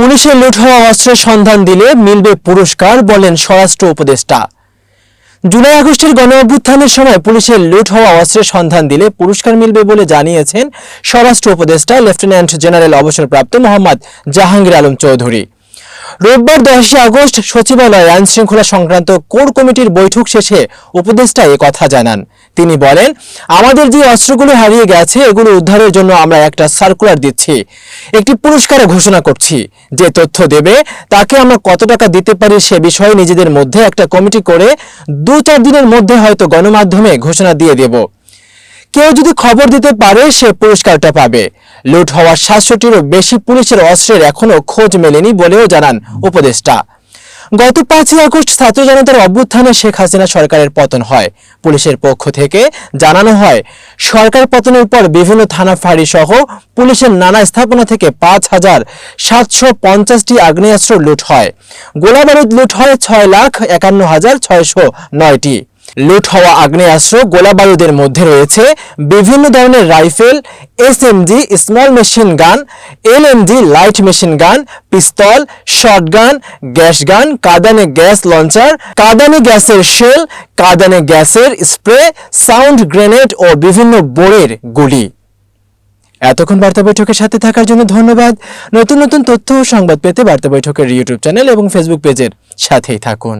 পুলিশের লুট হওয়া অস্ত্রের সন্ধান দিলে মিলবে পুরস্কার, বলেন স্বরাষ্ট্র উপদেষ্টা। জুলাই আগস্টের গণ অভ্যুত্থানের সময় পুলিশের লুট হওয়া অস্ত্রের সন্ধান দিলে পুরস্কার মিলবে বলে জানিয়েছেন স্বরাষ্ট্র উপদেষ্টা, লেফটেন্যান্ট জেনারেল অবসরপ্রাপ্ত মোহাম্মদ জাহাঙ্গীর আলম চৌধুরী। রোববার দশই আগস্ট সচিবালয়ে আইন শৃঙ্খলা সংক্রান্ত কোর কমিটির বৈঠক শেষে উপদেষ্টা এ কথা জানান। তিনি বলেন, আমাদের যে অস্ত্রগুলো হারিয়ে গেছে, এগুলো উদ্ধারের জন্য আমরা একটা সার্কুলার দিচ্ছি। একটি পুরস্কার ঘোষণা করছি। যে তথ্য দেবে, তাকে আমরা কত টাকা দিতে পারি সে বিষয়ে নিজেদের মধ্যে একটা কমিটি করে দু চার দিনের মধ্যে হয়তো গণমাধ্যমে ঘোষণা দিয়ে দেব। কেউ যদি খবর দিতে পারে, সে পুরস্কারটা পাবে। লুট হওয়া সাতশোটিরও বেশি পুলিশের অস্ত্রের এখনও খোঁজ মেলেনি বলেও জানান উপদেষ্টা। গত পাঁচই আগস্ট ছাত্র জনতার অভ্যুত্থানে শেখ হাসিনা সরকারের পতন হয়। পুলিশের পক্ষ থেকে জানানো হয়, সরকার পতনের পর বিভিন্ন থানা ফাঁড়ি সহ পুলিশের নানা স্থাপনা থেকে পাঁচ হাজার সাতশো পঞ্চাশটি আগ্নেয়াস্ত্র লুট হয়। গোলাবারুদ লুট হয় ছয় লাখ একান্ন হাজার ছয়শো নয়টি। লুট হওয়া আগ্নেয়াস্ত্র, গোলাবারুদের মধ্যে রয়েছে বিভিন্ন ধরনের rifle SMG small machine gun LMG light machine gun পিস্তল শটগান গ্যাস গান কাদানে গ্যাস লঞ্চার কাদানে গ্যাসের শেল কাদানে গ্যাসের স্প্রে সাউন্ড গ্রেনেড ও বিভিন্ন বোরের গুলি। এতক্ষণ বার্তা বৈঠকের সাথে থাকার জন্য ধন্যবাদ। নতুন নতুন তথ্য ও সংবাদ পেতে বার্তা বৈঠকের ইউটিউব চ্যানেল এবং ফেসবুক পেজের সাথেই থাকুন।